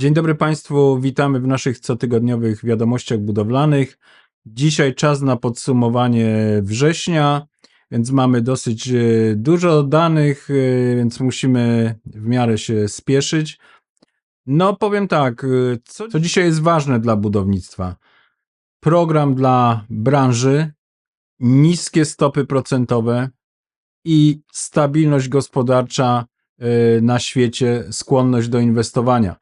Dzień dobry Państwu, witamy w naszych cotygodniowych wiadomościach budowlanych. Dzisiaj czas na podsumowanie września, więc mamy dosyć e, dużo danych, e, więc musimy w miarę się spieszyć. No, powiem tak, e, co, co dzisiaj jest ważne dla budownictwa? Program dla branży, niskie stopy procentowe i stabilność gospodarcza na świecie, skłonność do inwestowania.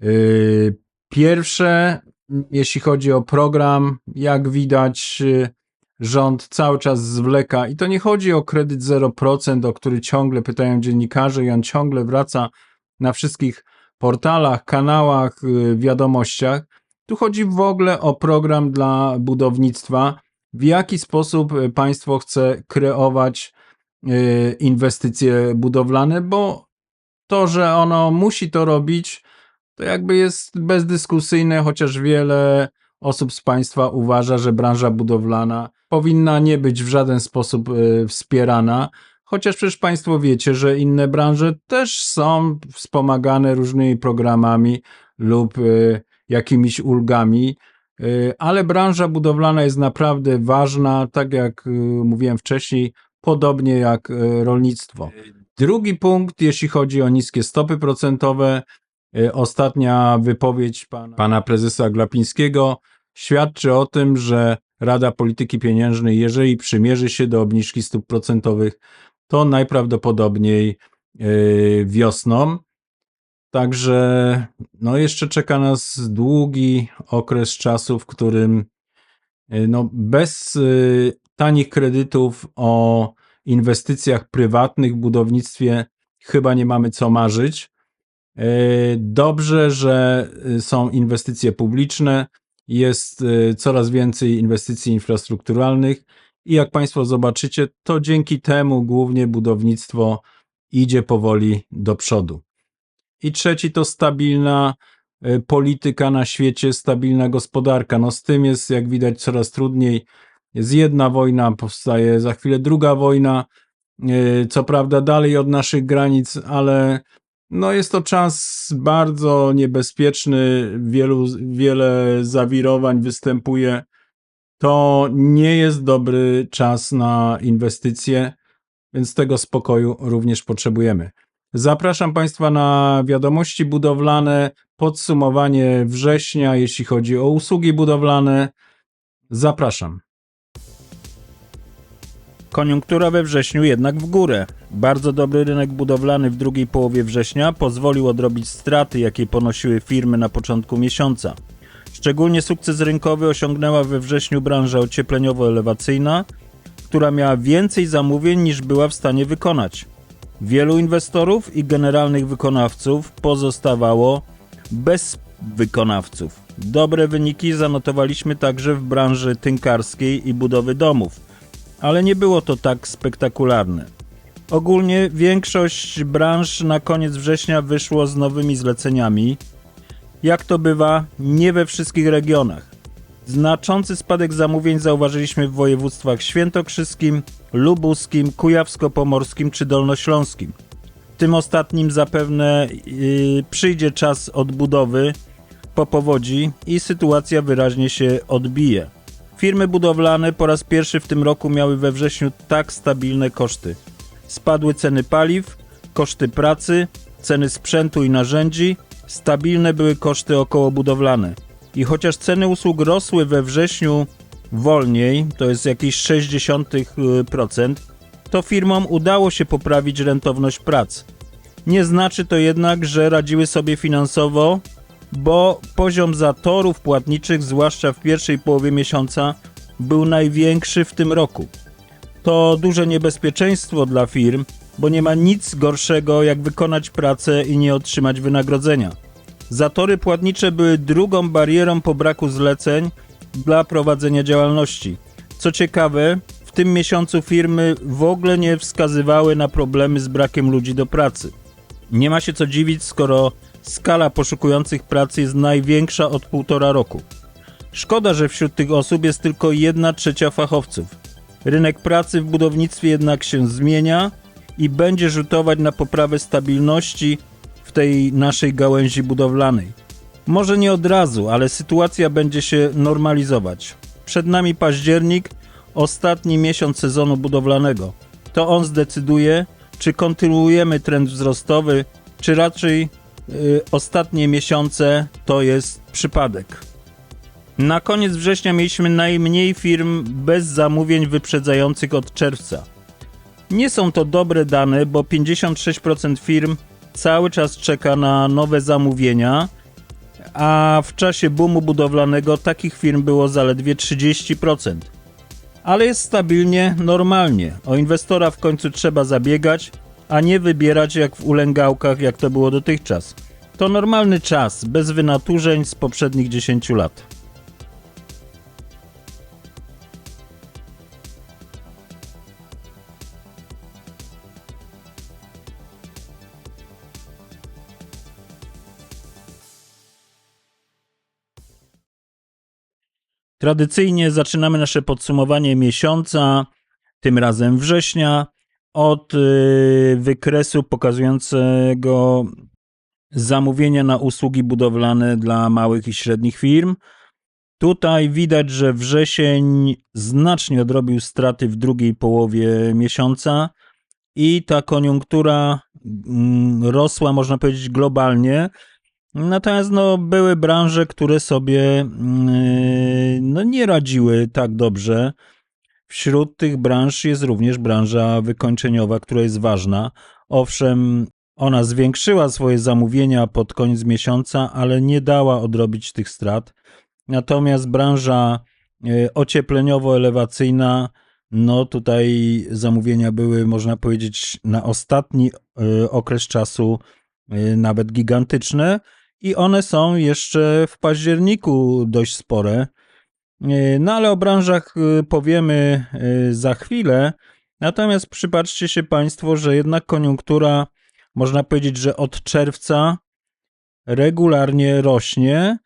Yy, Pierwsze, jeśli chodzi o program, jak widać, yy, rząd cały czas zwleka i to nie chodzi o kredyt 0%, o który ciągle pytają dziennikarze i on ciągle wraca na wszystkich portalach, kanałach, yy, wiadomościach. Tu chodzi w ogóle o program dla budownictwa, w jaki sposób państwo chce kreować inwestycje budowlane, bo to, że ono musi to robić, to jakby jest bezdyskusyjne, chociaż wiele osób z Państwa uważa, że branża budowlana powinna nie być w żaden sposób e, wspierana. Chociaż przecież Państwo wiecie, że inne branże też są wspomagane różnymi programami lub e, jakimiś ulgami, e, ale branża budowlana jest naprawdę ważna, tak jak e, mówiłem wcześniej, podobnie jak e, rolnictwo. Drugi punkt, jeśli chodzi o niskie stopy procentowe, Y, Ostatnia wypowiedź pana, pana prezesa Glapińskiego świadczy o tym, że Rada Polityki Pieniężnej, jeżeli przymierzy się do obniżki stóp procentowych, to najprawdopodobniej y, wiosną. Także no jeszcze czeka nas długi okres czasu, w którym y, no bez y, tanich kredytów o inwestycjach prywatnych w budownictwie chyba nie mamy co marzyć. E, Dobrze, że y, są inwestycje publiczne, jest y, coraz więcej inwestycji infrastrukturalnych i jak Państwo zobaczycie, to dzięki temu głównie budownictwo idzie powoli do przodu. I trzeci to stabilna polityka na świecie, stabilna gospodarka. No z tym jest, jak widać, coraz trudniej. Jest jedna wojna, powstaje za chwilę druga wojna, co prawda dalej od naszych granic, ale no jest to czas bardzo niebezpieczny, wielu, wiele zawirowań występuje. To nie jest dobry czas na inwestycje, więc tego spokoju również potrzebujemy. Zapraszam Państwa na wiadomości budowlane, podsumowanie września, jeśli chodzi o usługi budowlane. Zapraszam. Koniunktura we wrześniu jednak w górę. Bardzo dobry rynek budowlany w drugiej połowie września pozwolił odrobić straty, jakie ponosiły firmy na początku miesiąca. Szczególnie sukces rynkowy osiągnęła we wrześniu branża ociepleniowo-elewacyjna, która miała więcej zamówień niż była w stanie wykonać. Wielu inwestorów i generalnych wykonawców pozostawało bez wykonawców. Dobre wyniki zanotowaliśmy także w branży tynkarskiej i budowy domów ale nie było to tak spektakularne. Ogólnie większość branż na koniec września wyszło z nowymi zleceniami. Jak to bywa, nie we wszystkich regionach. Znaczący spadek zamówień zauważyliśmy w województwach świętokrzyskim, lubuskim, kujawsko-pomorskim czy dolnośląskim. Tym ostatnim zapewne yy, przyjdzie czas odbudowy po powodzi i sytuacja wyraźnie się odbije. Firmy budowlane po raz pierwszy w tym roku miały we wrześniu tak stabilne koszty. Spadły ceny paliw, koszty pracy, ceny sprzętu i narzędzi, stabilne były koszty okołobudowlane. I chociaż ceny usług rosły we wrześniu wolniej, to jest jakieś 0,6%, to firmom udało się poprawić rentowność prac. Nie znaczy to jednak, że radziły sobie finansowo bo poziom zatorów płatniczych, zwłaszcza w pierwszej połowie miesiąca, był największy w tym roku. To duże niebezpieczeństwo dla firm, bo nie ma nic gorszego jak wykonać pracę i nie otrzymać wynagrodzenia. Zatory płatnicze były drugą barierą po braku zleceń dla prowadzenia działalności. Co ciekawe, w tym miesiącu firmy w ogóle nie wskazywały na problemy z brakiem ludzi do pracy. Nie ma się co dziwić, skoro skala poszukujących pracy jest największa od półtora roku. Szkoda, że wśród tych osób jest tylko jedna trzecia fachowców. Rynek pracy w budownictwie jednak się zmienia i będzie rzutować na poprawę stabilności w tej naszej gałęzi budowlanej. Może nie od razu, ale sytuacja będzie się normalizować. Przed nami październik, ostatni miesiąc sezonu budowlanego. To on zdecyduje, czy kontynuujemy trend wzrostowy, czy raczej y, ostatnie miesiące to jest przypadek. Na koniec września mieliśmy najmniej firm bez zamówień wyprzedzających od czerwca. Nie są to dobre dane, bo 56% firm cały czas czeka na nowe zamówienia, a w czasie boomu budowlanego takich firm było zaledwie 30%. Ale jest stabilnie, normalnie. O inwestora w końcu trzeba zabiegać, a nie wybierać jak w ulęgałkach, jak to było dotychczas. To normalny czas, bez wynaturzeń z poprzednich 10 lat. Tradycyjnie zaczynamy nasze podsumowanie miesiąca, tym razem września, od y, wykresu pokazującego zamówienia na usługi budowlane dla małych i średnich firm. Tutaj widać, że wrzesień znacznie odrobił straty w drugiej połowie miesiąca i ta koniunktura mm, rosła, można powiedzieć, globalnie. Natomiast no, były branże, które sobie mm, no, nie radziły tak dobrze. Wśród tych branż jest również branża wykończeniowa, która jest ważna. Owszem, ona zwiększyła swoje zamówienia pod koniec miesiąca, ale nie dała odrobić tych strat. Natomiast branża e, ociepleniowo-elewacyjna, no tutaj zamówienia były, można powiedzieć, na ostatni e, okres czasu e, nawet gigantyczne i one są jeszcze w październiku dość spore. No ale o branżach powiemy za chwilę. Natomiast przypatrzcie się Państwo, że jednak koniunktura, można powiedzieć, że od czerwca regularnie rośnie,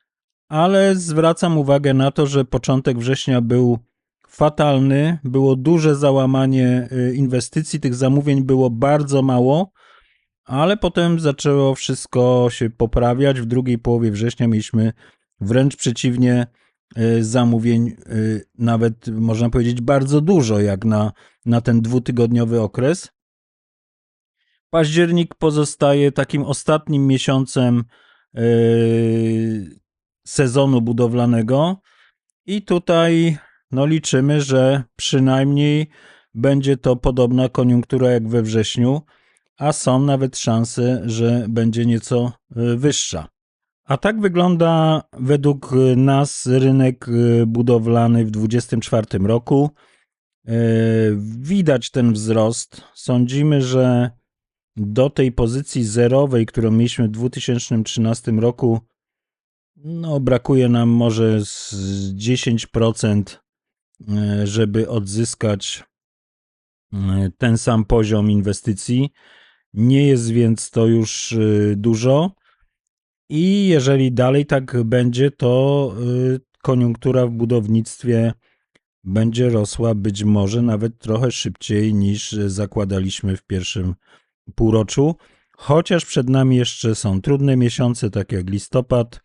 ale zwracam uwagę na to, że początek września był fatalny, było duże załamanie inwestycji, tych zamówień było bardzo mało, ale potem zaczęło wszystko się poprawiać. W drugiej połowie września mieliśmy wręcz przeciwnie zamówień, nawet można powiedzieć bardzo dużo, jak na, na ten dwutygodniowy okres. Październik pozostaje takim ostatnim miesiącem sezonu budowlanego i tutaj no, liczymy, że przynajmniej będzie to podobna koniunktura jak we wrześniu, a są nawet szanse, że będzie nieco wyższa. A tak wygląda według nas rynek budowlany w 2024 roku. Widać ten wzrost. Sądzimy, że do tej pozycji zerowej, którą mieliśmy w 2013 roku, no, brakuje nam może z 10%, żeby odzyskać ten sam poziom inwestycji. Nie jest więc to już dużo. I jeżeli dalej tak będzie, to koniunktura w budownictwie będzie rosła być może nawet trochę szybciej niż zakładaliśmy w pierwszym półroczu. Chociaż przed nami jeszcze są trudne miesiące, takie jak listopad,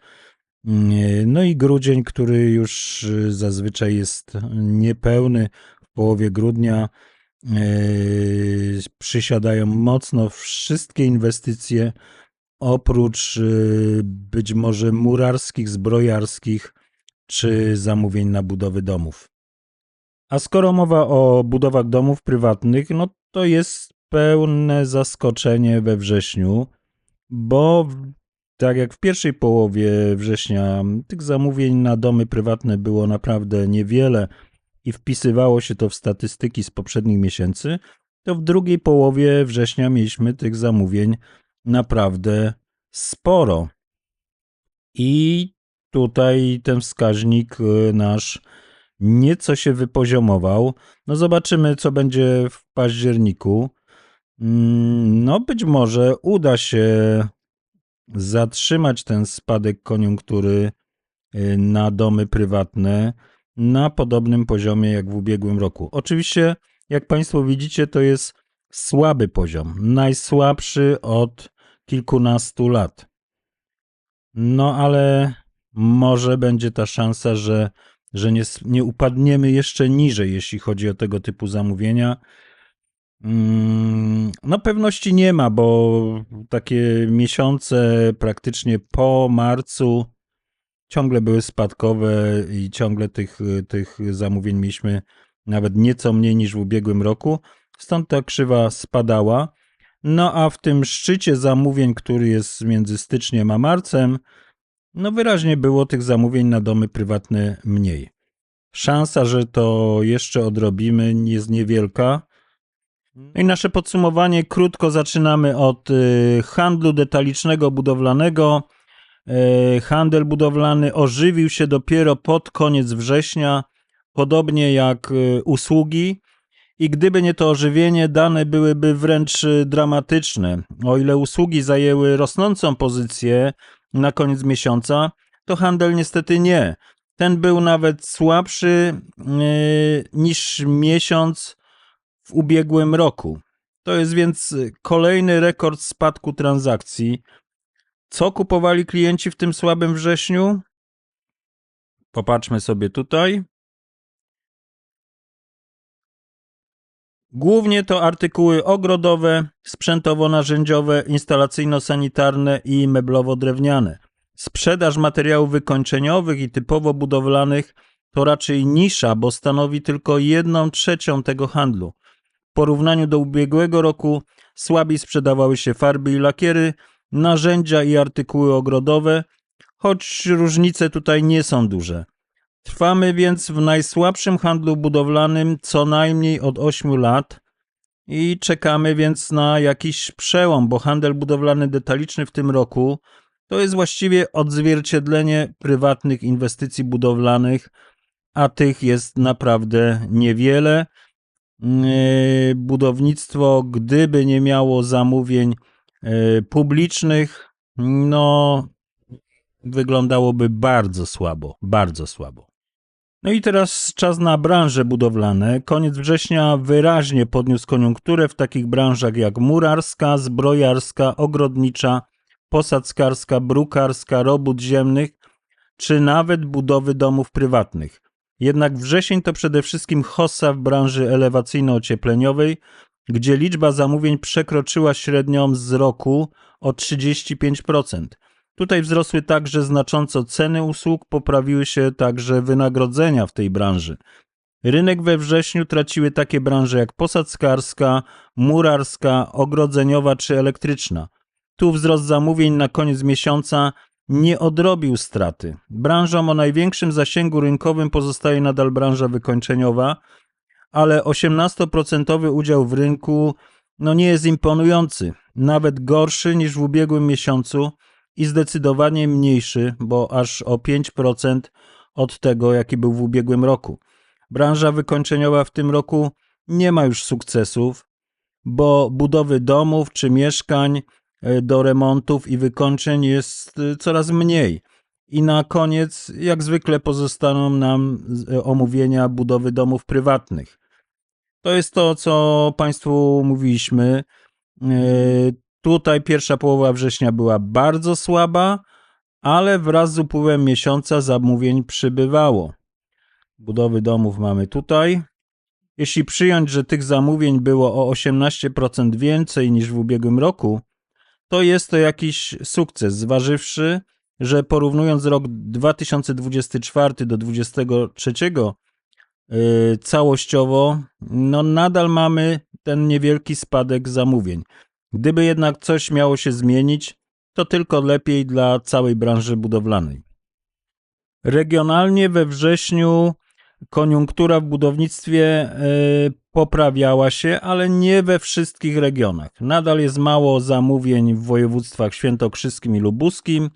no i grudzień, który już zazwyczaj jest niepełny. W połowie grudnia przysiadają mocno wszystkie inwestycje, oprócz być może murarskich, zbrojarskich czy zamówień na budowy domów. A skoro mowa o budowach domów prywatnych, no to jest pełne zaskoczenie we wrześniu, bo tak jak w pierwszej połowie września tych zamówień na domy prywatne było naprawdę niewiele i wpisywało się to w statystyki z poprzednich miesięcy, to w drugiej połowie września mieliśmy tych zamówień naprawdę sporo. I tutaj ten wskaźnik nasz nieco się wypoziomował. No zobaczymy, co będzie w październiku. No być może uda się zatrzymać ten spadek koniunktury na domy prywatne na podobnym poziomie jak w ubiegłym roku. Oczywiście, jak Państwo widzicie, to jest słaby poziom, najsłabszy od kilkunastu lat. No ale może będzie ta szansa, że, że nie, nie upadniemy jeszcze niżej, jeśli chodzi o tego typu zamówienia. Mm, No pewności nie ma, bo takie miesiące praktycznie po marcu ciągle były spadkowe i ciągle tych, tych zamówień mieliśmy nawet nieco mniej niż w ubiegłym roku. Stąd ta krzywa spadała. No a w tym szczycie zamówień, który jest między styczniem a marcem, no wyraźnie było tych zamówień na domy prywatne mniej. Szansa, że to jeszcze odrobimy, jest niewielka. No I nasze podsumowanie krótko zaczynamy od y, handlu detalicznego budowlanego. Y, Handel budowlany ożywił się dopiero pod koniec września, podobnie jak y, usługi. I gdyby nie to ożywienie, dane byłyby wręcz y, dramatyczne. O ile usługi zajęły rosnącą pozycję na koniec miesiąca, to handel niestety nie. Ten był nawet słabszy y, niż miesiąc w ubiegłym roku. To jest więc kolejny rekord spadku transakcji. Co kupowali klienci w tym słabym wrześniu? Popatrzmy sobie tutaj. Głównie to artykuły ogrodowe, sprzętowo-narzędziowe, instalacyjno-sanitarne i meblowo-drewniane. Sprzedaż materiałów wykończeniowych i typowo budowlanych to raczej nisza, bo stanowi tylko jedną trzecią tego handlu. W porównaniu do ubiegłego roku słabiej sprzedawały się farby i lakiery, narzędzia i artykuły ogrodowe, choć różnice tutaj nie są duże. Trwamy więc w najsłabszym handlu budowlanym co najmniej od 8 lat i czekamy więc na jakiś przełom, bo handel budowlany detaliczny w tym roku to jest właściwie odzwierciedlenie prywatnych inwestycji budowlanych, a tych jest naprawdę niewiele. Yy, Budownictwo, gdyby nie miało zamówień yy, publicznych, no wyglądałoby bardzo słabo, bardzo słabo. No i teraz czas na branże budowlane. Koniec września wyraźnie podniósł koniunkturę w takich branżach jak murarska, zbrojarska, ogrodnicza, posadzkarska, brukarska, robót ziemnych, czy nawet budowy domów prywatnych. Jednak wrzesień to przede wszystkim hossa w branży elewacyjno-ociepleniowej, gdzie liczba zamówień przekroczyła średnią z roku o 35%. Tutaj wzrosły także znacząco ceny usług, poprawiły się także wynagrodzenia w tej branży. Rynek we wrześniu traciły takie branże jak posadzkarska, murarska, ogrodzeniowa czy elektryczna. Tu wzrost zamówień na koniec miesiąca nie odrobił straty. Branżą o największym zasięgu rynkowym pozostaje nadal branża wykończeniowa, ale 18% udział w rynku no nie jest imponujący, nawet gorszy niż w ubiegłym miesiącu i zdecydowanie mniejszy, bo aż o 5% od tego, jaki był w ubiegłym roku. Branża wykończeniowa w tym roku nie ma już sukcesów, bo budowy domów czy mieszkań e, do remontów i wykończeń jest e, coraz mniej. I na koniec, jak zwykle, pozostaną nam e, omówienia budowy domów prywatnych. To jest to, co Państwu mówiliśmy. Tutaj pierwsza połowa września była bardzo słaba, ale wraz z upływem miesiąca zamówień przybywało. Budowy domów mamy tutaj. Jeśli przyjąć, że tych zamówień było o 18% więcej niż w ubiegłym roku, to jest to jakiś sukces, zważywszy, że porównując rok 2024 do 2023 yy, całościowo, no nadal mamy ten niewielki spadek zamówień. Gdyby jednak coś miało się zmienić, to tylko lepiej dla całej branży budowlanej. Regionalnie we wrześniu koniunktura w budownictwie e, poprawiała się, ale nie we wszystkich regionach. Nadal jest mało zamówień w województwach świętokrzyskim i lubuskim.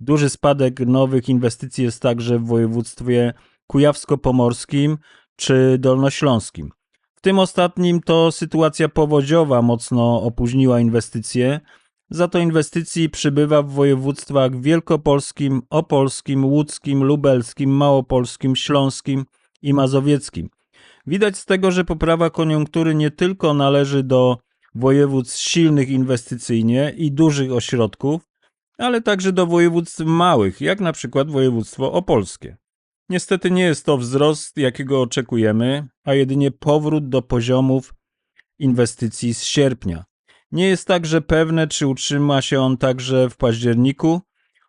Duży spadek nowych inwestycji jest także w województwie kujawsko-pomorskim czy dolnośląskim. W tym ostatnim to sytuacja powodziowa mocno opóźniła inwestycje. Za to inwestycji przybywa w województwach wielkopolskim, opolskim, łódzkim, lubelskim, małopolskim, śląskim i mazowieckim. Widać z tego, że poprawa koniunktury nie tylko należy do województw silnych inwestycyjnie i dużych ośrodków, ale także do województw małych, jak na przykład województwo opolskie. Niestety nie jest to wzrost, jakiego oczekujemy, a jedynie powrót do poziomów inwestycji z sierpnia. Nie jest także pewne, czy utrzyma się on także w październiku,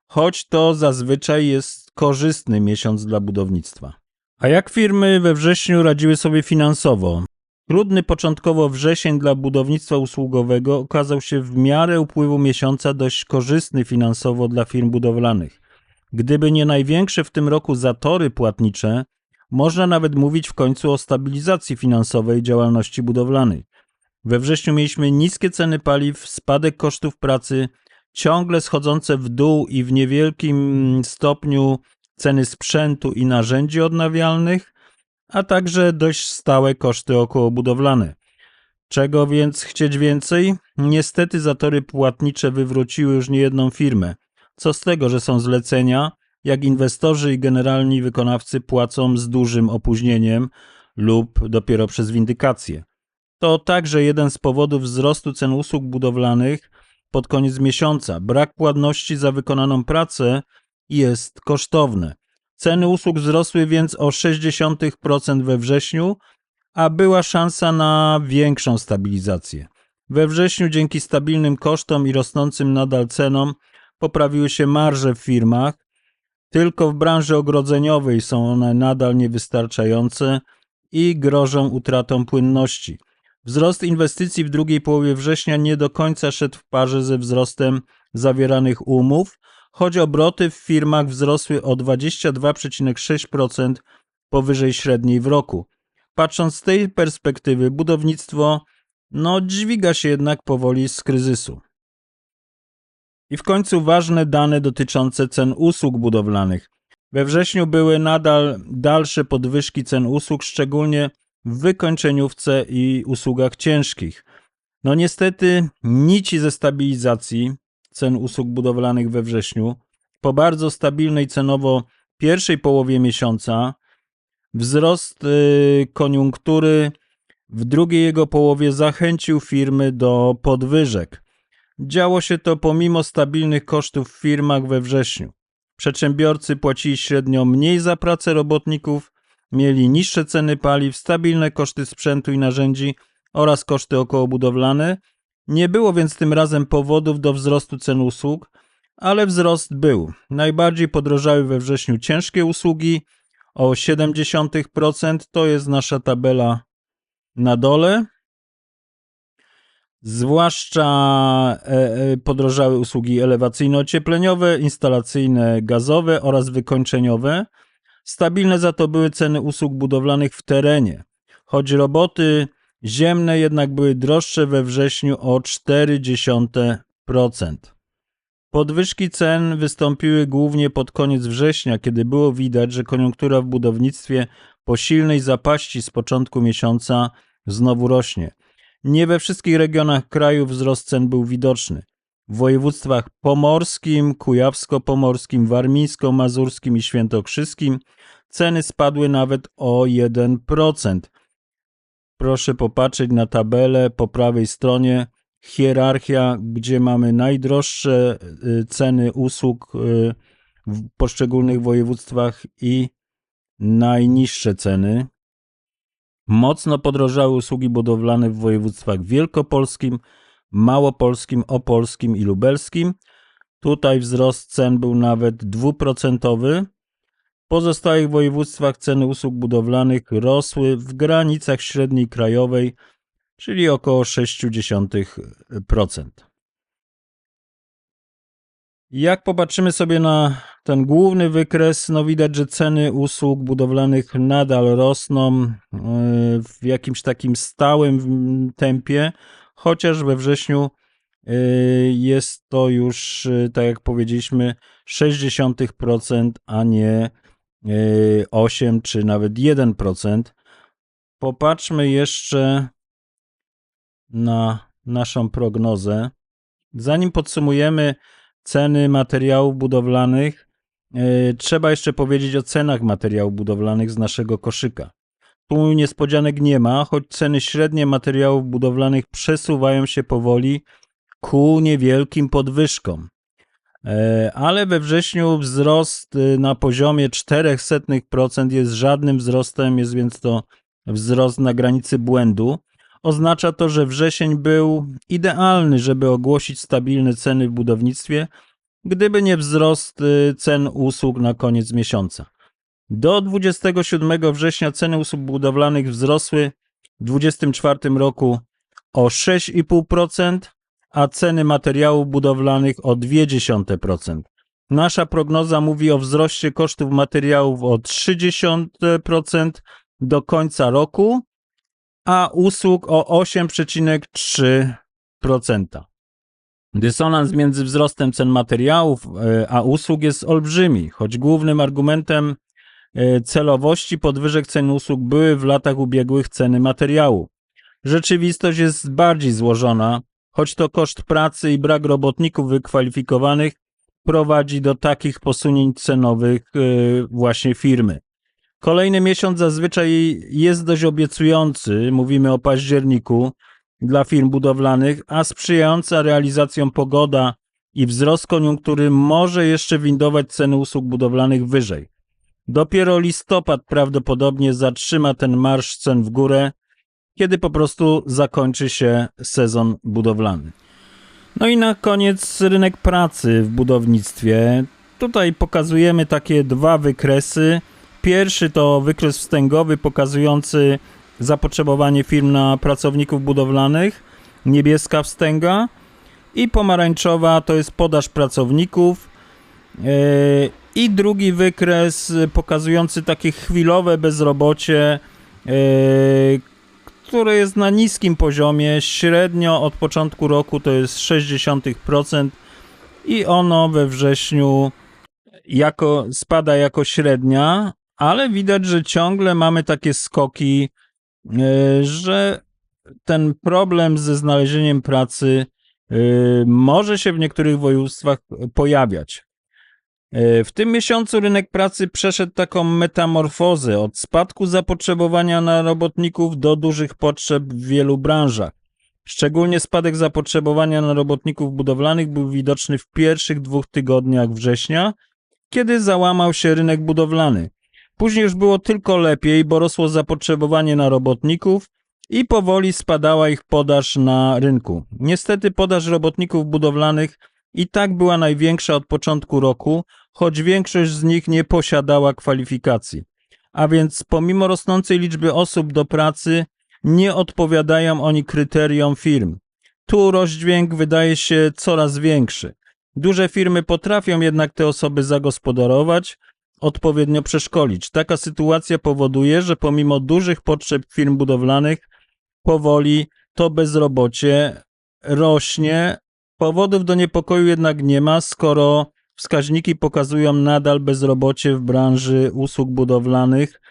choć to zazwyczaj jest korzystny miesiąc dla budownictwa. A jak firmy we wrześniu radziły sobie finansowo? Trudny początkowo wrzesień dla budownictwa usługowego okazał się w miarę upływu miesiąca dość korzystny finansowo dla firm budowlanych. Gdyby nie największe w tym roku zatory płatnicze, można nawet mówić w końcu o stabilizacji finansowej działalności budowlanej. We wrześniu mieliśmy niskie ceny paliw, spadek kosztów pracy, ciągle schodzące w dół i w niewielkim stopniu ceny sprzętu i narzędzi odnawialnych, a także dość stałe koszty okołobudowlane. Czego więc chcieć więcej? Niestety zatory płatnicze wywróciły już niejedną firmę. Co z tego, że są zlecenia, jak inwestorzy i generalni wykonawcy płacą z dużym opóźnieniem lub dopiero przez windykację. To także jeden z powodów wzrostu cen usług budowlanych pod koniec miesiąca. Brak płatności za wykonaną pracę jest kosztowne. Ceny usług wzrosły więc o 0,6% we wrześniu, a była szansa na większą stabilizację. We wrześniu dzięki stabilnym kosztom i rosnącym nadal cenom poprawiły się marże w firmach, tylko w branży ogrodzeniowej są one nadal niewystarczające i grożą utratą płynności. Wzrost inwestycji w drugiej połowie września nie do końca szedł w parze ze wzrostem zawieranych umów, choć obroty w firmach wzrosły o 22,6% powyżej średniej w roku. Patrząc z tej perspektywy, budownictwo no, dźwiga się jednak powoli z kryzysu. I w końcu ważne dane dotyczące cen usług budowlanych. We wrześniu były nadal dalsze podwyżki cen usług, szczególnie w wykończeniówce i usługach ciężkich. No niestety nici ze stabilizacji cen usług budowlanych we wrześniu po bardzo stabilnej cenowo pierwszej połowie miesiąca wzrost y, koniunktury w drugiej jego połowie zachęcił firmy do podwyżek. Działo się to pomimo stabilnych kosztów w firmach we wrześniu. Przedsiębiorcy płacili średnio mniej za pracę robotników, mieli niższe ceny paliw, stabilne koszty sprzętu i narzędzi oraz koszty okołobudowlane. Nie było więc tym razem powodów do wzrostu cen usług, ale wzrost był. Najbardziej podrożały we wrześniu ciężkie usługi o 0,7%. To jest nasza tabela na dole. Zwłaszcza e, e, podrożały usługi elewacyjno-ociepleniowe, instalacyjne, gazowe oraz wykończeniowe. Stabilne za to były ceny usług budowlanych w terenie, choć roboty ziemne jednak były droższe we wrześniu o 0,4%. Podwyżki cen wystąpiły głównie pod koniec września, kiedy było widać, że koniunktura w budownictwie po silnej zapaści z początku miesiąca znowu rośnie. Nie we wszystkich regionach kraju wzrost cen był widoczny. W województwach pomorskim, kujawsko-pomorskim, warmińsko-mazurskim i świętokrzyskim ceny spadły nawet o 1%. Proszę popatrzeć na tabelę po prawej stronie. Hierarchia, gdzie mamy najdroższe y, ceny usług y, w poszczególnych województwach i najniższe ceny. Mocno podrożały usługi budowlane w województwach wielkopolskim, małopolskim, opolskim i lubelskim. Tutaj wzrost cen był nawet dwuprocentowy. W pozostałych województwach ceny usług budowlanych rosły w granicach średniej krajowej, czyli około 0,6%. Jak popatrzymy sobie na ten główny wykres, no widać, że ceny usług budowlanych nadal rosną e, w jakimś takim stałym tempie, chociaż we wrześniu e, jest to już, e, tak jak powiedzieliśmy, 0,6%, a nie 8 czy nawet 1%. Popatrzmy jeszcze na naszą prognozę. Zanim podsumujemy ceny materiałów budowlanych, trzeba jeszcze powiedzieć o cenach materiałów budowlanych z naszego koszyka. Tu niespodzianek nie ma, choć ceny średnie materiałów budowlanych przesuwają się powoli ku niewielkim podwyżkom. E, ale we wrześniu wzrost y, na poziomie 0,04% jest żadnym wzrostem, jest więc to wzrost na granicy błędu. Oznacza to, że wrzesień był idealny, żeby ogłosić stabilne ceny w budownictwie, gdyby nie wzrost y, cen usług na koniec miesiąca. Do 27 września ceny usług budowlanych wzrosły w 2024 roku o 6,5%, a ceny materiałów budowlanych o 0,2%. Nasza prognoza mówi o wzroście kosztów materiałów o 30% do końca roku, a usług o 8,3%. Dysonans między wzrostem cen materiałów e, a usług jest olbrzymi, choć głównym argumentem e, celowości podwyżek cen usług były w latach ubiegłych ceny materiału. Rzeczywistość jest bardziej złożona, choć to koszt pracy i brak robotników wykwalifikowanych prowadzi do takich posunięć cenowych e, właśnie firmy. Kolejny miesiąc zazwyczaj jest dość obiecujący, mówimy o październiku, dla firm budowlanych, a sprzyjająca realizacjom pogoda i wzrost koniunktury może jeszcze windować ceny usług budowlanych wyżej. Dopiero listopad prawdopodobnie zatrzyma ten marsz cen w górę, kiedy po prostu zakończy się sezon budowlany. No i na koniec rynek pracy w budownictwie. Tutaj pokazujemy takie dwa wykresy. Pierwszy to wykres wstęgowy pokazujący zapotrzebowanie firm na pracowników budowlanych, niebieska wstęga i pomarańczowa to jest podaż pracowników. Yy, I drugi wykres pokazujący takie chwilowe bezrobocie, yy, które jest na niskim poziomie. Średnio od początku roku to jest 0,6% i ono we wrześniu jako, spada jako średnia, ale widać, że ciągle mamy takie skoki E, że ten problem ze znalezieniem pracy e, może się w niektórych województwach pojawiać. E, w tym miesiącu rynek pracy przeszedł taką metamorfozę od spadku zapotrzebowania na robotników do dużych potrzeb w wielu branżach. Szczególnie spadek zapotrzebowania na robotników budowlanych był widoczny w pierwszych dwóch tygodniach września, kiedy załamał się rynek budowlany. Później już było tylko lepiej, bo rosło zapotrzebowanie na robotników i powoli spadała ich podaż na rynku. Niestety podaż robotników budowlanych i tak była największa od początku roku, choć większość z nich nie posiadała kwalifikacji. A więc pomimo rosnącej liczby osób do pracy, nie odpowiadają oni kryteriom firm. Tu rozdźwięk wydaje się coraz większy. Duże firmy potrafią jednak te osoby zagospodarować, odpowiednio przeszkolić. Taka sytuacja powoduje, że pomimo dużych potrzeb firm budowlanych, powoli to bezrobocie rośnie. Powodów do niepokoju jednak nie ma, skoro wskaźniki pokazują nadal bezrobocie w branży usług budowlanych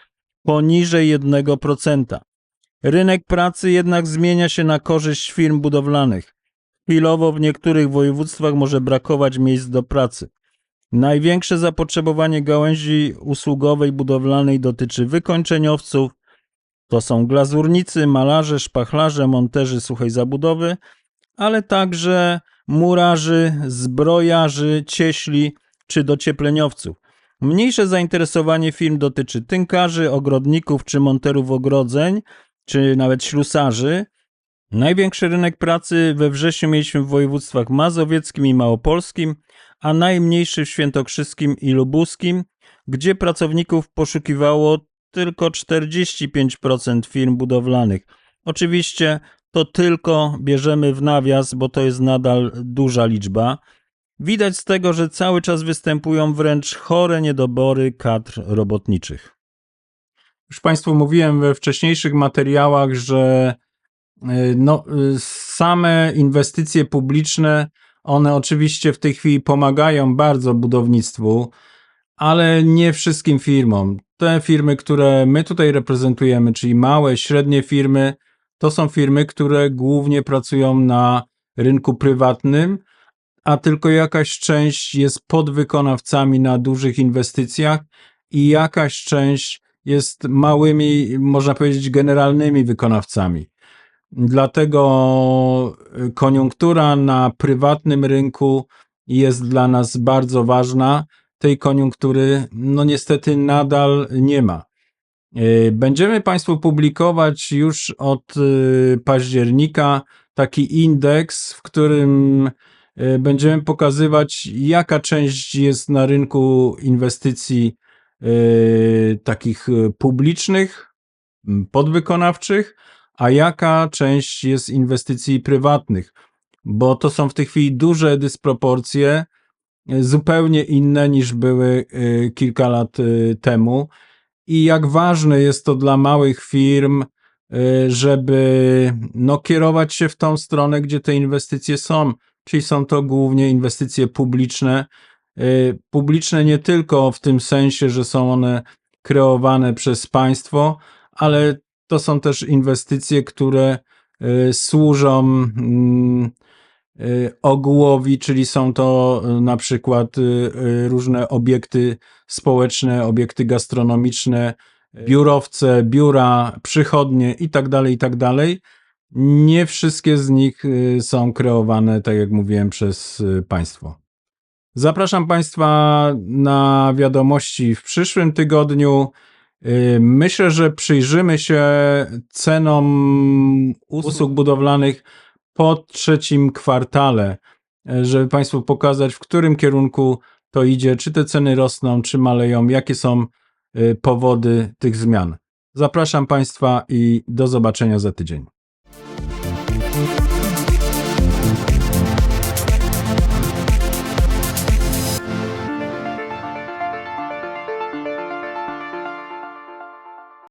poniżej 1%. Rynek pracy jednak zmienia się na korzyść firm budowlanych. Chwilowo w niektórych województwach może brakować miejsc do pracy. Największe zapotrzebowanie gałęzi usługowej budowlanej dotyczy wykończeniowców, to są glazurnicy, malarze, szpachlarze, monterzy suchej zabudowy, ale także murarzy, zbrojarzy, cieśli czy docieplenowców. Mniejsze zainteresowanie firm dotyczy tynkarzy, ogrodników czy monterów ogrodzeń, czy nawet ślusarzy. Największy rynek pracy we wrześniu mieliśmy w województwach mazowieckim i małopolskim, a najmniejszy w świętokrzyskim i lubuskim, gdzie pracowników poszukiwało tylko 45% firm budowlanych. Oczywiście to tylko bierzemy w nawias, bo to jest nadal duża liczba. Widać z tego, że cały czas występują wręcz chore niedobory kadr robotniczych. Już Państwu mówiłem we wcześniejszych materiałach, że y, no, y, same inwestycje publiczne one oczywiście w tej chwili pomagają bardzo budownictwu, ale nie wszystkim firmom. Te firmy, które my tutaj reprezentujemy, czyli małe, średnie firmy, to są firmy, które głównie pracują na rynku prywatnym, a tylko jakaś część jest podwykonawcami na dużych inwestycjach i jakaś część jest małymi, można powiedzieć, generalnymi wykonawcami. Dlatego y, koniunktura na prywatnym rynku jest dla nas bardzo ważna. Tej koniunktury, no niestety, nadal nie ma. E, Będziemy Państwu publikować już od e, października taki indeks, w którym będziemy pokazywać, jaka część jest na rynku inwestycji takich publicznych, podwykonawczych, a jaka część jest inwestycji prywatnych, bo to są w tej chwili duże dysproporcje, e, zupełnie inne niż były e, kilka lat e, temu. I jak ważne jest to dla małych firm, żeby no, kierować się w tą stronę, gdzie te inwestycje są. Czyli są to głównie inwestycje publiczne. Publiczne nie tylko w tym sensie, że są one kreowane przez państwo, ale to są też inwestycje, które y, służą mm, y, ogółowi, czyli są to y, na przykład różne obiekty społeczne, obiekty gastronomiczne, biurowce, biura, przychodnie i tak dalej, i tak. Nie wszystkie z nich są kreowane, tak jak mówiłem, przez państwo. Zapraszam Państwa na wiadomości w przyszłym tygodniu. Y, Myślę, że przyjrzymy się cenom usług budowlanych po trzecim kwartale, y, żeby Państwu pokazać, w którym kierunku to idzie, czy te ceny rosną, czy maleją, jakie są y, powody tych zmian. Zapraszam Państwa i do zobaczenia za tydzień.